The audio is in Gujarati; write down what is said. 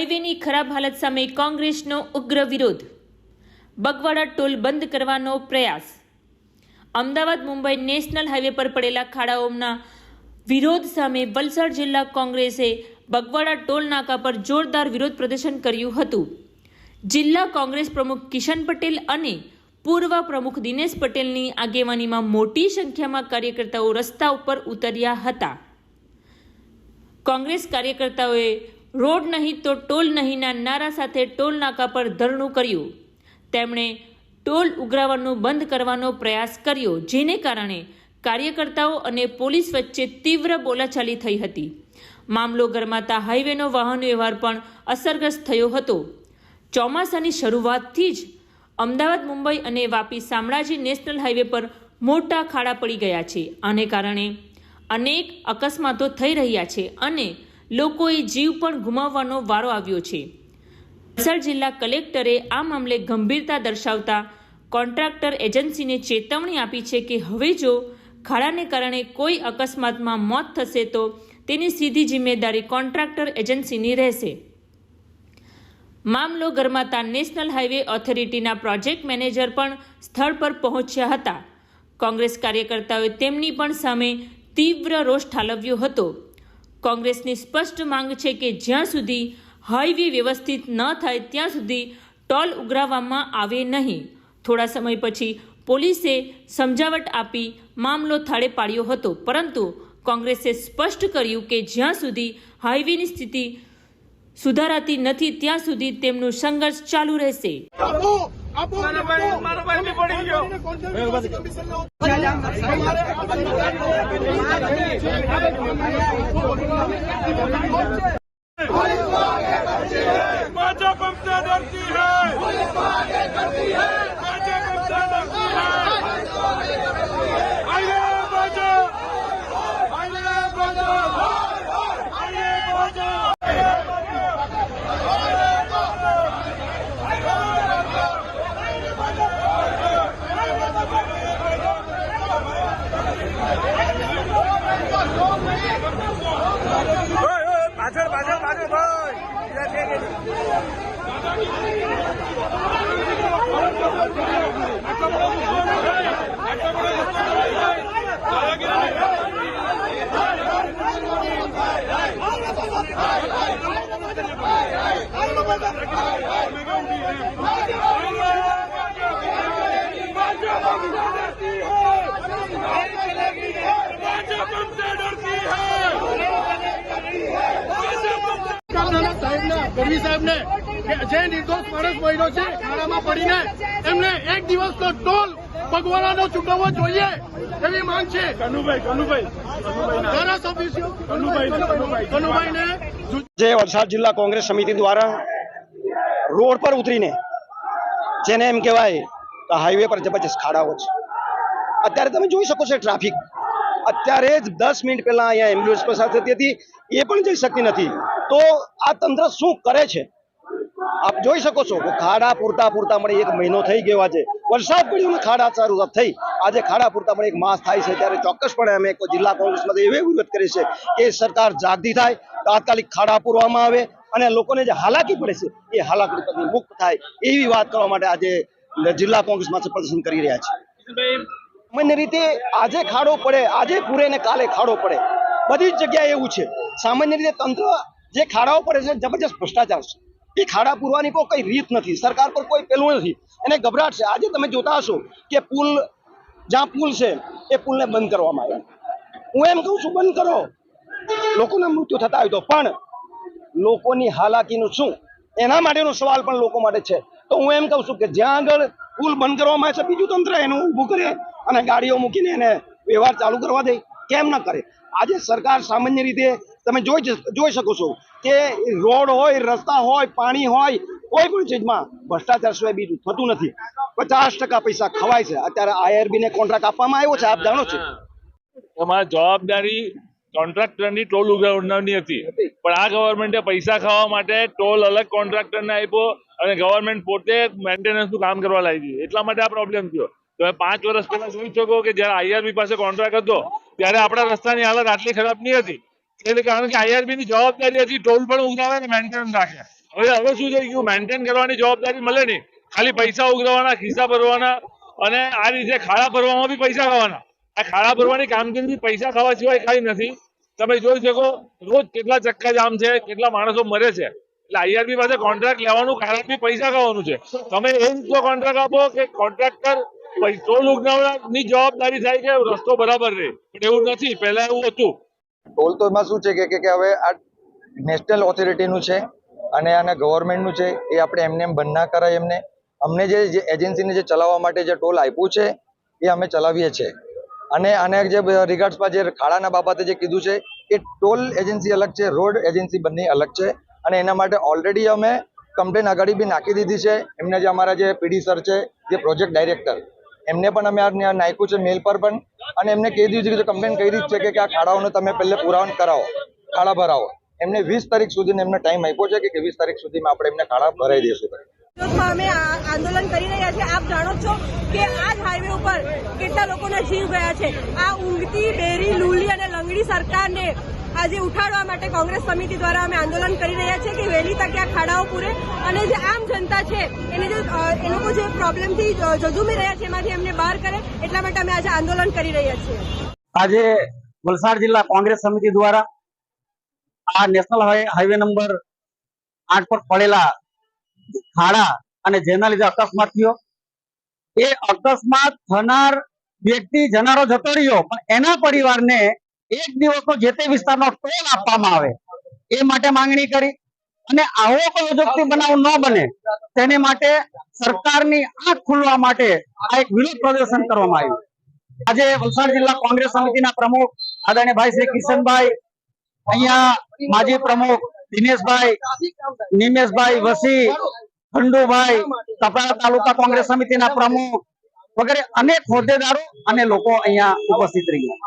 હાઈવેની ખરાબ હાલત સામે કોંગ્રેસનો ઉગ્ર વિરોધ. બગવાડા ટોલ બંધ કરવાનો પ્રયાસ. અમદાવાદ મુંબઈ નેશનલ હાઈવે પર પડેલા ખાડાઓના વિરોધ સામે વલસાડ જિલ્લા કોંગ્રેસે બગવાડા ટોલ નાકા પર જોરદાર વિરોધ પ્રદર્શન કર્યું હતું. જિલ્લા કોંગ્રેસ પ્રમુખ કિશન પટેલ અને પૂર્વ પ્રમુખ દિનેશ પટેલની આગેવાનીમાં મોટી સંખ્યામાં કાર્યકર્તાઓ રસ્તા ઉપર ઉતર્યા હતા. કોંગ્રેસ કાર્યકર્તાઓએ રોડ નહીં તો ટોલ નહીંના નારા સાથે ટોલ નાકા પર ધરણું કર્યું. તેમણે ટોલ ઉઘરાવવાનું બંધ કરવાનો પ્રયાસ કર્યો, જેને કારણે કાર્યકર્તાઓ અને પોલીસ વચ્ચે તીવ્ર બોલાચાલી થઈ હતી. મામલો ગરમાતા હાઈવેનો વાહન વ્યવહાર પણ અસરગ્રસ્ત થયો હતો. ચોમાસાની શરૂઆતથી જ અમદાવાદ, મુંબઈ અને વાપી શામળાજી નેશનલ હાઈવે પર મોટા ખાડા પડી ગયા છે. આને કારણે અનેક અકસ્માતો થઈ રહ્યા છે અને લોકોએ જીવ પણ ગુમાવવાનો વારો આવ્યો છે. વલસાડ જિલ્લા કલેક્ટરે આ મામલે ગંભીરતા દર્શાવતા કોન્ટ્રાક્ટર એજન્સીને ચેતવણી આપી છે કે હવે જો ખાડાને કારણે કોઈ અકસ્માતમાં મોત થશે તો તેની સીધી જિમ્મેદારી કોન્ટ્રાક્ટર એજન્સીની રહેશે. મામલો ગરમાતા નેશનલ હાઈવે ઓથોરિટીના પ્રોજેક્ટ મેનેજર પણ સ્થળ પર પહોંચ્યા હતા. કોંગ્રેસ કાર્યકર્તાઓએ તેમની પણ સામે તીવ્ર રોષ ઠાલવ્યો હતો. કોંગ્રેસની સ્પષ્ટ માંગ છે કે જ્યાં સુધી હાઈવે વ્યવસ્થિત ન થાય, ત્યાં સુધી ટોલ ઉઘરાવવામાં આવે નહીં. થોડા સમય પછી પોલીસે સમજાવટ આપી મામલો થાળે પાડ્યો હતો. પરંતુ કોંગ્રેસે સ્પષ્ટ કર્યું કે જ્યાં સુધી હાઈવેની સ્થિતિ સુધારાતી નથી, ત્યાં સુધી તેમનું સંઘર્ષ ચાલુ રહેશે. મારો ભાઈ મારો ભાઈ બી પડી ગયો भाजपा हमसे डरती है સાહેબને ગઢવી સાહેબને જે નિર્દોષ માણસ મહિલો છે ખાડામાં પડીને એમને એક દિવસનો ટોલ ભગવાનાનો ચૂકવવો જોઈએ એવી માંગ છે. કનુભાઈ કનુભાઈ ધારાસભ્યો કનુભાઈ કનુભાઈ. કનુભાઈને જે વલસાડ જિલ્લા કોંગ્રેસ સમિતિ દ્વારા રોડ પર ઉતરીને જેને એમ કહેવાય કે હાઈવે પર જબરજસ્ત ખાડાઓ છે. અત્યારે તમે જોઈ શકો છો ટ્રાફિક અત્યારે જ દસ મિનિટ પહેલા અહીંયા એમ્બ્યુલન્સ પસાર થતી હતી એ પણ જઈ શકતી નથી. તો આ તંત્ર શું કરે છે? આપ જોઈ શકો છો કે ખાડા પૂરતા પૂરતા મળે એક મહિનો થઈ ગયો આજે. વરસાદ પડ્યો ખાડા સારું થઈ. આજે ખાડા પૂરતા મળે એક માસ થાય છે, ત્યારે ચોક્કસપણે અમે જિલ્લા કોંગ્રેસમાંથી એવી વિરોધ કરી છે કે સરકાર જાગતી થાય, તાત્કાલિક ખાડા પૂરવામાં આવે અને લોકોને જે હાલાકી પડે છે, એ હાલાકી મુક્ત થાય એવી વાત કરવા માટે આજે જિલ્લા કોંગ્રેસમાંથી પ્રદર્શન કરી રહ્યા છે સામાન્ય રીતે આજે ખાડો પડે, આજે પૂરે ને કાલે ખાડો પડે. બધી જગ્યાએ એવું છે. સામાન્ય રીતે તંત્ર જે ખાડાઓ પડે છે જબરજસ્ત ભ્રષ્ટાચાર છે. એ ખાડા પૂરવાની કોઈ કઈ રીત નથી. સરકાર પર કોઈ પેલું નથી. એને ગભરાટ છે. આજે તમે જોતા હશો કે પુલ, જ્યાં પુલ છે, એ પુલને બંધ કરવામાં આવ્યો. હું એમ કહું છું, બંધ કરો. લોકોના મૃત્યુ થતા હોય તો. પણ લોકોની હાલાકીનું શું? એના માટેનો સવાલ પણ લોકો માટે છે. તો હું એમ કહું છું કે જ્યાં આગળ પુલ બંધ કરવામાં આવે છે, બીજું તંત્ર એનું ઊભું કરે અને ગાડીઓ મૂકીને એને વ્યવહાર ચાલુ કરવા દે. કેમ ન કરે? આજે સરકાર સામાન્ય રીતે તમે જોઈ જોઈ શકો છો કે રોડ હોય, રસ્તા હોય, પાણી હોય, કોઈ પણ ચીજમાં ભ્રષ્ટાચાર સિવાય બીજું થતું નથી. પચાસ ટકા પૈસા ખવાય છે. અત્યારે આઈઆરબી ને કોન્ટ્રાક્ટ આપવામાં આવ્યો છે, આપ જાણો છો. તમારી જવાબદારી કોન્ટ્રાક્ટરની ટોલ ઉઘરાવવાની હતી. પણ આ ગવર્મેન્ટે પૈસા ખાવા માટે ટોલ અલગ કોન્ટ્રાક્ટરને આપ્યો અને ગવર્મેન્ટ પોતે મેન્ટેનન્સનું કામ કરવા લાગી એટલા માટે આ પ્રોબ્લેમ થયો. તમે પાંચ વર્ષ પહેલા જોઈ શકો કે જ્યારે આઈઆરબી પાસે કોન્ટ્રાક્ટ હતો, ત્યારે આપણા રસ્તાની હાલત આટલી ખરાબ નહીં હતી. એટલે કારણ કે આઈઆરબી ની જવાબદારી હતી ટોલ પણ ઉઘરાવે ને મેન્ટેન રાખે. હવે હવે શું થઈ ગયું મેન્ટેન કરવાની જવાબદારી મળે નહીં. ખાલી પૈસા ઉઘરાવવાના ખિસ્સા ભરવાના અને આ રીતે ખાડા ભરવામાં બી પૈસા ખાવાના. આ ખાડા ભરવાની કામગીરી પૈસા ખાવા સિવાય કઈ નથી. તમે જોઈ શકો, રોજ કેટલા ચક્કા જામ છે, કેટલા માણસો મરે છે. એટલે આઈઆરબી પાસે કોન્ટ્રાક્ટ લેવાનું કારણ બી પૈસા ખાવાનું છે. તમે એ રીતનો કોન્ટ્રાક્ટ આપો કે કોન્ટ્રાક્ટર ટોલ ઉઘરાવવાની જવાબદારી થાય કે રસ્તો બરાબર રહે. પણ એવું નથી, પહેલા એવું હતું. ટોલ તો એમાં શું છે કે કે- હવે આ નેશનલ ઓથોરિટીનું છે અને આને ગવર્મેન્ટનું છે, એ આપણે એમને એમ બંધ ના કરાય એમને. અમને જે એજન્સીને જે ચલાવવા માટે જે ટોલ આપ્યું છે, એ અમે ચલાવીએ છીએ અને આને જે રિગાર્ડ્સમાં જે ખાડાના બાબતે જે કીધું છે, એ ટોલ એજન્સી અલગ છે, રોડ એજન્સી બંને અલગ છે. અને એના માટે ઓલરેડી અમે કમ્પ્લેન આગળ બી નાખી દીધી છે. એમને જે અમારા જે પીડી સર છે, જે પ્રોજેક્ટ ડાયરેક્ટર એમને પણ અમે આ નાખ્યું છે મેલ પર પણ, અને એમને કહી દીધું છે કે કમ્પ્લેન કરી દીધી છે કે આ ખાડાઓને તમે પહેલે પુરાવન કરાવો, ખાડા ભરાવો. એમને વીસ તારીખ સુધીનો એમને ટાઈમ આપ્યો છે કે વીસ તારીખ સુધીમાં આપણે એમને ખાડા ભરાઈ દઈશું અમે આંદોલન કરી રહ્યા છીએ. આપ જાણો છો કે આ જ હાઈવે ઉપર કેટલા લોકોના જીવ ગયા છે. આ ઊંઘતી બેરી, લુલી અને લંગડી સરકારને આજે ઉઠાડવા માટે કોંગ્રેસ સમિતિ દ્વારા અમે આંદોલન કરી રહ્યા કે આ ખાડાઓ પૂરે. અને જે આમ જનતા છે, એને જે એ લોકો જે પ્રોબ્લેમથી જજુમી રહ્યા છે, એમાંથી એમને બહાર કરે, એટલા માટે અમે આજે આંદોલન કરી રહ્યા છીએ. આજે વલસાડ જિલ્લા કોંગ્રેસ સમિતિ દ્વારા આ નેશનલ હાઈવે નંબર આઠ પર પડેલા ખાડા અને જેના લીધે અકસ્માત થયો. એ અકસ્માત થનાર વ્યક્તિ, જનારો જતો રહ્યો, પણ એના પરિવારને એક દિવસનો જે તે વિસ્તારનો ટોલ આપવામાં આવે, એ માટે માંગણી કરી. અને આવો કોઈ અજોગતી બનાવ ન બને, તેને માટે સરકારની આંખ ખુલવા માટે આ એક વિરોધ પ્રદર્શન કરવામાં આવ્યું. આજે વલસાડ જિલ્લા કોંગ્રેસ સમિતિના પ્રમુખ આદરણીય ભાઈ શ્રી કિશનભાઈ, અહીંયા માજી પ્રમુખ દિનેશભાઈ, નિમેશભાઈ વસી, ખંડુભાઈ તપરા તાલુકા કોંગ્રેસ સમિતિના પ્રમુખ વગેરે અનેક હોદ્દેદારો અને લોકો અહીંયા ઉપસ્થિત રહ્યા.